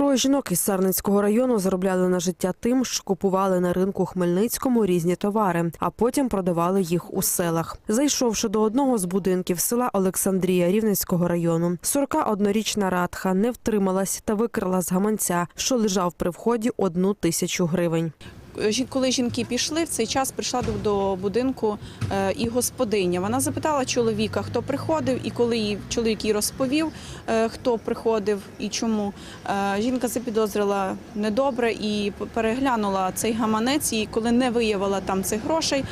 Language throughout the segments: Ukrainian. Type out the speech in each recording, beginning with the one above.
Троє жінок із Сарненського району заробляли на життя тим, що купували на ринку Хмельницькому різні товари, а потім продавали їх у селах. Зайшовши до одного з будинків села Олександрія Рівненського району, 41-річна Радха не втрималась та викрала з гаманця, що лежав при вході одну тисячу гривень. Коли жінки пішли, в цей час прийшла до- будинку е, і господиня. Вона запитала чоловіка, хто приходив, і коли їй чоловік їй розповів, е, хто приходив і чому. е, Жінка запідозрила недобре і переглянула цей гаманець. І коли не виявила там цих грошей,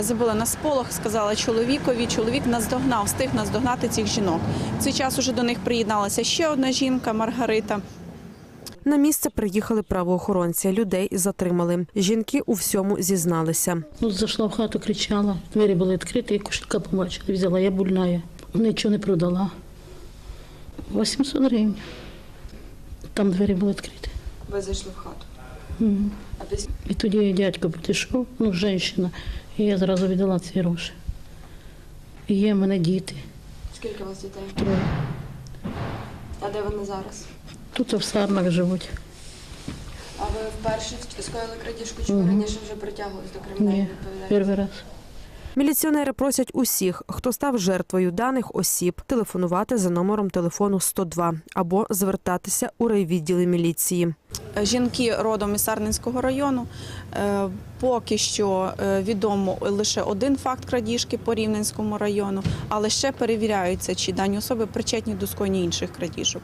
забила на сполох, сказала чоловікові. Чоловік наздогнав, встиг наздогнати цих жінок. В цей час уже до них приєдналася ще одна жінка Маргарита. На місце приїхали правоохоронці. Людей затримали. Жінки у всьому зізналися. Ну, зайшла в хату, кричала, двері були відкриті, я кошелька побачила, взяла, я больная. Нічого не продала. 800 гривень. Там двері були відкриті. Ви зайшли в хату. А після І тоді дядько підійшов, ну, жінка, і я зразу віддала ці гроші. І є в мене діти. скільки у вас дітей? Троє. А де вони зараз? Тут в сарнах живуть. А ви вперше скоїли крадіжку чи Мгм. раніше вже притягувались до кримінальної Ні, відповідальності? перший раз. Міліціонери просять усіх, хто став жертвою даних осіб, телефонувати за номером телефону 102 або звертатися у райвідділи міліції. Жінки родом із Сарненського району. Е, Поки що е, відомо лише один факт крадіжки по Рівненському району, але ще перевіряються, чи дані особи причетні до скоєння інших крадіжок.